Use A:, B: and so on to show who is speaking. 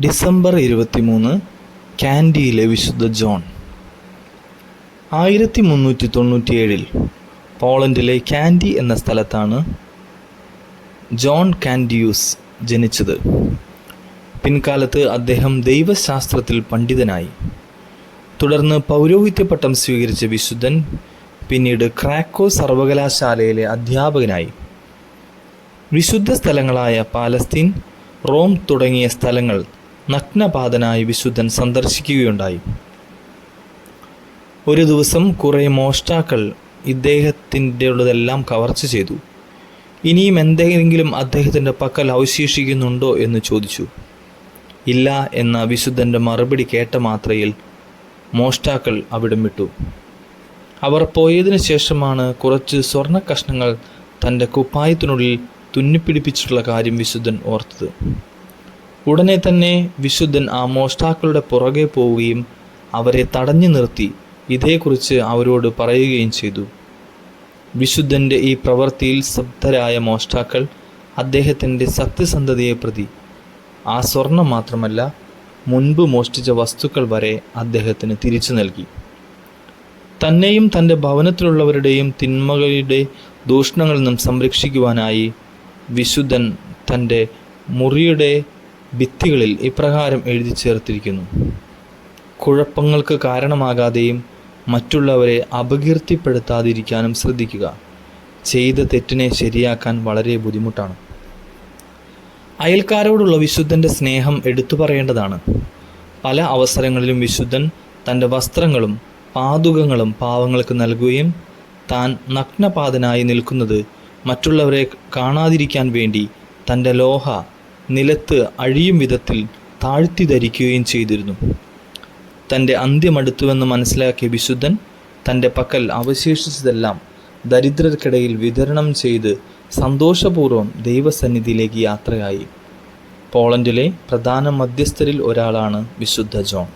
A: December ഇരുപത്തിമൂന്ന് കാൻഡിയിലെ വിശുദ്ധ John. ആയിരത്തി മുന്നൂറ്റി തൊണ്ണൂറ്റിയേഴിൽ പോളണ്ടിലെ കാൻഡി എന്ന സ്ഥലത്താണ് ജോൺ കാൻഡിയൂസ് ജനിച്ചത്. പിൻകാലത്ത് അദ്ദേഹം ദൈവശാസ്ത്രത്തിൽ പണ്ഡിതനായി. തുടർന്ന് പൗരോഹിത്യപട്ടം സ്വീകരിച്ച വിശുദ്ധൻ പിന്നീട് ക്രാക്കോ സർവകലാശാലയിലെ അധ്യാപകനായി. വിശുദ്ധ സ്ഥലങ്ങളായ പാലസ്തീൻ റോം തുടങ്ങിയ സ്ഥലങ്ങൾ നഗ്നപാതനായി വിശുദ്ധൻ സന്ദർശിക്കുകയുണ്ടായി. ഒരു ദിവസം കുറേ മോഷ്ടാക്കൾ ഇദ്ദേഹത്തിന്റെതെല്ലാം കവർച്ച ചെയ്തു. ഇനിയും എന്തെങ്കിലും അദ്ദേഹത്തിന്റെ പക്കൽ അവശേഷിക്കുന്നുണ്ടോ എന്ന് ചോദിച്ചു. ഇല്ല എന്ന വിശുദ്ധന്റെ മറുപടി കേട്ട മാത്രയിൽ മോഷ്ടാക്കൾ അവിടെ വിട്ടു. അവർ പോയതിനു ശേഷമാണ് കുറച്ച് സ്വർണ കഷ്ണങ്ങൾ തന്റെ കുപ്പായത്തിനുള്ളിൽ തുന്നിപ്പിടിപ്പിച്ചിട്ടുള്ള കാര്യം വിശുദ്ധൻ ഓർത്തത്. ഉടനെ തന്നെ വിശുദ്ധൻ ആ മോഷ്ടാക്കളുടെ പുറകെ പോവുകയും അവരെ തടഞ്ഞു നിർത്തി. ഇതേക്കുറിച്ച് അവരോട് പറയുകയും ചെയ്തു. വിശുദ്ധന്റെ ഈ പ്രവൃത്തിയിൽ ശബ്ദരായ മോഷ്ടാക്കൾ അദ്ദേഹത്തിന്റെ സത്യസന്ധതയെ പ്രതി. ആ സ്വർണം മാത്രമല്ല മുൻപ് മോഷ്ടിച്ച വസ്തുക്കൾ വരെ അദ്ദേഹത്തിന് തിരിച്ചു നൽകി. തന്നെയും തന്റെ ഭവനത്തിലുള്ളവരുടെയും തിന്മകളുടെ ദൂഷണങ്ങളിൽ നിന്നും സംരക്ഷിക്കുവാനായി വിശുദ്ധൻ തന്റെ മുറിയുടെ ഭിത്തികളിൽ ഇപ്രകാരം എഴുതി ചേർത്തിരിക്കുന്നു. കുഴപ്പങ്ങൾക്ക് കാരണമാകാതെയും മറ്റുള്ളവരെ അപകീർത്തിപ്പെടുത്താതിരിക്കാനും ശ്രദ്ധിക്കുക. ചെയ്ത തെറ്റിനെ ശരിയാക്കാൻ വളരെ ബുദ്ധിമുട്ടാണ്. അയൽക്കാരോടുള്ള വിശുദ്ധന്റെ സ്നേഹം എടുത്തു പറയേണ്ടതാണ്. പല അവസരങ്ങളിലും വിശുദ്ധൻ തന്റെ വസ്ത്രങ്ങളും പാതുകങ്ങളും പാവങ്ങൾക്ക് നൽകുകയും താൻ നഗ്നപാതനായി നിൽക്കുന്നത് മറ്റുള്ളവരെ കാണാതിരിക്കാൻ വേണ്ടി തന്റെ ലോഹ നിലത്ത് അഴിയും വിധത്തിൽ താഴ്ത്തി ധരിക്കുകയും ചെയ്തിരുന്നു. തന്റെ അന്ത്യമടുത്തുവെന്ന് മനസ്സിലാക്കിയ വിശുദ്ധൻ തന്റെ പക്കൽ അവശേഷിച്ചതെല്ലാം ദരിദ്രർക്കിടയിൽ വിതരണം ചെയ്ത് സന്തോഷപൂർവം ദൈവസന്നിധിയിലേക്ക് യാത്രയായി. പോളണ്ടിലെ പ്രധാന മധ്യസ്ഥരിൽ ഒരാളാണ് വിശുദ്ധ ജോൺ.